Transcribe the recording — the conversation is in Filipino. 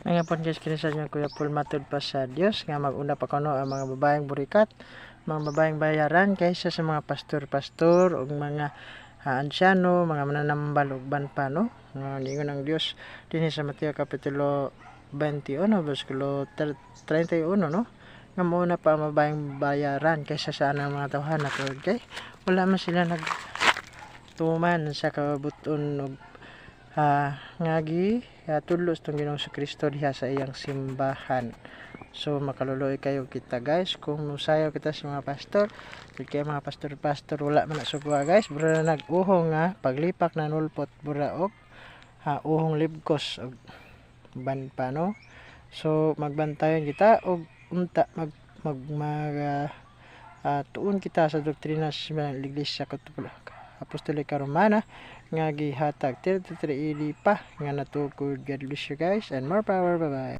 Nga po guys, kinisa niyo Kuya Paul matud pa sa Dios nga maguna pa kuno ang mga babaeng burikat, mga babaeng bayaran kaysa sa mga pastor-pastor ug mga uh, ansyano, mga mananambal ug banpa no. Nga ningon ang Dios dinhi sa Mateo kapitulo 21 bersikulo 31 no. Nga muna pa ang babaeng bayaran kaysa sa anang mga tawhan na kay wala man sila nag tuman sa kabuton ug ah, ngagi uh, tulos tong Ginoong Kristo diha sa iyang simbahan. So makaluloy kayo kita guys. Kung musayaw kita sa mga pastor kaya mga pastor-pastor wala man sugwa guys. Bura na nag-uhong nga paglipak na nulpot bura og ha, uhong libkos og ban pa no? So magbantayan kita og unta mag mag, mag ah, ah, tuon kita sa doktrina sa Iglesia Katolik Apostolika Romana nga gihatag 33 pa nga natukod God bless you guys and more power bye bye